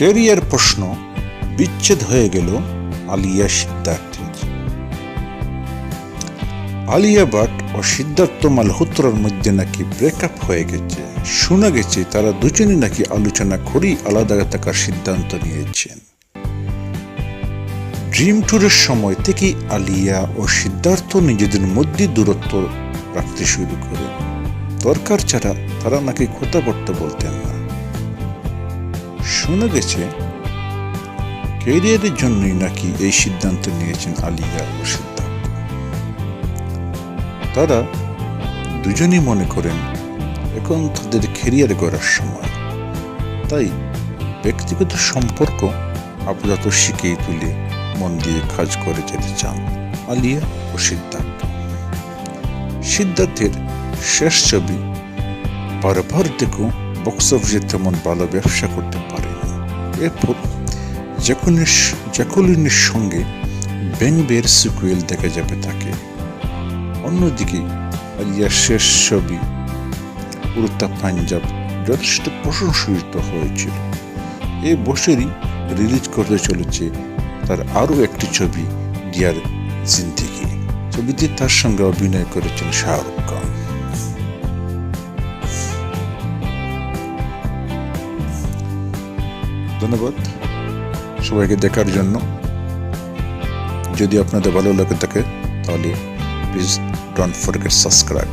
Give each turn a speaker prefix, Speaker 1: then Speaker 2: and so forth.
Speaker 1: Career প্রশ্ন বিচ্ছেদ হয়ে গেল আলিয়া সিদ্ধার্থের। আলিয়া ভাট ও সিদ্ধার্থ মালহোত্রার মধ্যে নাকি ব্রেকআপ হয়ে গেছে। শোনা গেছে তারা দুজনে নাকি আলোচনা করেই আলাদা থাকার সিদ্ধান্ত নিয়েছেন। ড্রিম ট্যুরের সময় থেকেই আলিয়া ও সিদ্ধার্থ নিজেদের মধ্যে দূরত্ব রাখতে শুরু করে। দরকার ছাড়া তারা নাকি কথাবার্তা বলতেন না। শোনা গেছে ক্যারিয়ারের জন্যই নাকি এই সিদ্ধান্ত নিয়েছেন আলিয়া ও সিদ্ধার্থ তারা দুজনই মনে করেন, এখন তাদের ক্যারিয়ার গড়ার সময়। তাই ব্যক্তিগত সম্পর্ক আপাতত শিখেই তুলে মন দিয়ে কাজ করে যেতে চান আলিয়া ও সিদ্ধার্থ সিদ্ধার্থের শেষ ছবি বারবার দেখো বক্স অফিসে তেমন ভালো ব্যবসা করতে পারেনি এরপর জ্যাকুলিনের জ্যাকুলিনের সঙ্গে ব্যাং বের সিকুয়েল দেখা যাবে তাকে। অন্যদিকে আলিয়ার শেষ ছবি, উড়তা পাঞ্জাব, যথেষ্ট প্রশংসিত হয়েছিল। এ বছরই রিলিজ করতে চলেছে তার আরও একটি ছবি, ডিয়ার জিন্দিগি। ছবিতে তার সঙ্গে অভিনয় করেছেন শাহরুখ খান। ধন্যবাদ সবাইকে দেখার জন্য। যদি আপনাদের ভালো লাগে থাকে তাহলে প্লিজ ডোন্ট ফরগেট সাবস্ক্রাইব